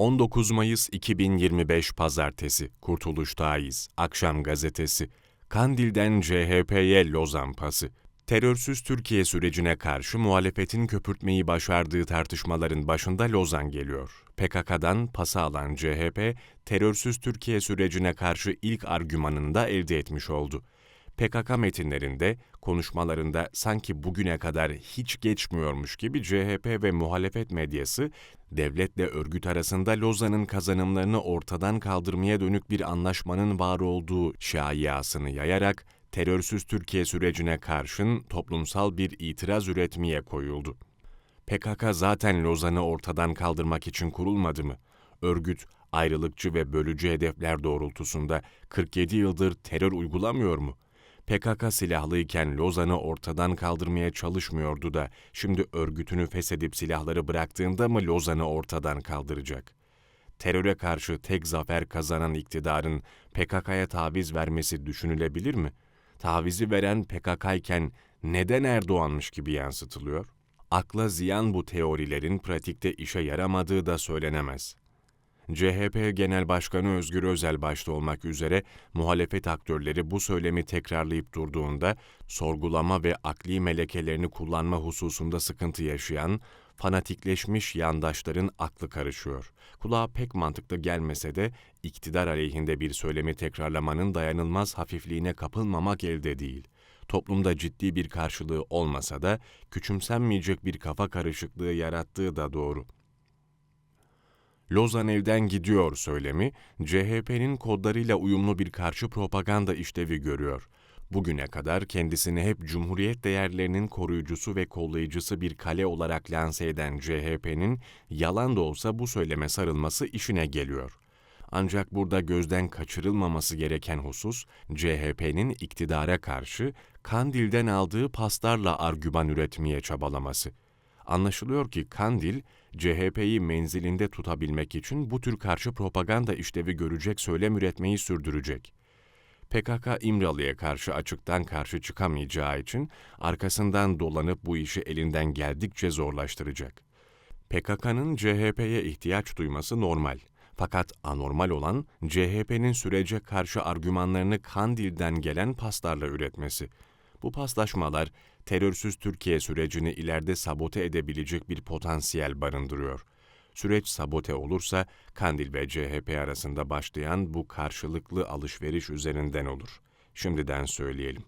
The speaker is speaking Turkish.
19 Mayıs 2025 Pazartesi Kurtuluş'tayız. Akşam Gazetesi Kandil'den CHP'ye Lozan pası. Terörsüz Türkiye sürecine karşı muhalefetin köpürtmeyi başardığı tartışmaların başında Lozan geliyor. PKK'dan pası alan CHP, terörsüz Türkiye sürecine karşı ilk argümanını da elde etmiş oldu. PKK metinlerinde, konuşmalarında sanki bugüne kadar hiç geçmiyormuş gibi CHP ve muhalefet medyası, devletle örgüt arasında Lozan'ın kazanımlarını ortadan kaldırmaya dönük bir anlaşmanın var olduğu şayiasını yayarak, terörsüz Türkiye sürecine karşın toplumsal bir itiraz üretmeye koyuldu. PKK zaten Lozan'ı ortadan kaldırmak için kurulmadı mı? Örgüt, ayrılıkçı ve bölücü hedefler doğrultusunda 47 yıldır terör uygulamıyor mu? PKK silahlıyken Lozan'ı ortadan kaldırmaya çalışmıyordu da şimdi örgütünü feshedip silahları bıraktığında mı Lozan'ı ortadan kaldıracak? Teröre karşı tek zafer kazanan iktidarın PKK'ya taviz vermesi düşünülebilir mi? Tavizi veren PKK iken neden Erdoğan'mış gibi yansıtılıyor? Akla ziyan bu teorilerin pratikte işe yaramadığı da söylenemez. CHP Genel Başkanı Özgür Özel başta olmak üzere muhalefet aktörleri bu söylemi tekrarlayıp durduğunda sorgulama ve akli melekelerini kullanma hususunda sıkıntı yaşayan, fanatikleşmiş yandaşların aklı karışıyor. Kulağa pek mantıklı gelmese de iktidar aleyhinde bir söylemi tekrarlamanın dayanılmaz hafifliğine kapılmamak elde değil toplumda ciddi bir karşılığı olmasa da küçümsenmeyecek bir kafa karışıklığı yarattığı da doğru. Lozan evden gidiyor söylemi, CHP'nin kodlarıyla uyumlu bir karşı propaganda işlevi görüyor. Bugüne kadar kendisini hep Cumhuriyet değerlerinin koruyucusu ve kollayıcısı bir kale olarak lanse eden CHP'nin yalan da olsa bu söyleme sarılması işine geliyor. Ancak burada gözden kaçırılmaması gereken husus, CHP'nin iktidara karşı Kandil'den aldığı paslarla argüman üretmeye çabalaması. Anlaşılıyor ki Kandil, CHP'yi menzilinde tutabilmek için bu tür karşı propaganda işlevi görecek söylem üretmeyi sürdürecek. PKK İmralı'ya karşı açıktan karşı çıkamayacağı için arkasından dolanıp bu işi elinden geldikçe zorlaştıracak. PKK'nın CHP'ye ihtiyaç duyması normal. Fakat anormal olan CHP'nin sürece karşı argümanlarını Kandil'den gelen paslarla üretmesi. Bu paslaşmalar terörsüz Türkiye sürecini ileride sabote edebilecek bir potansiyel barındırıyor. Süreç sabote olursa Kandil ve CHP arasında başlayan bu karşılıklı alışveriş üzerinden olur. Şimdiden söyleyelim.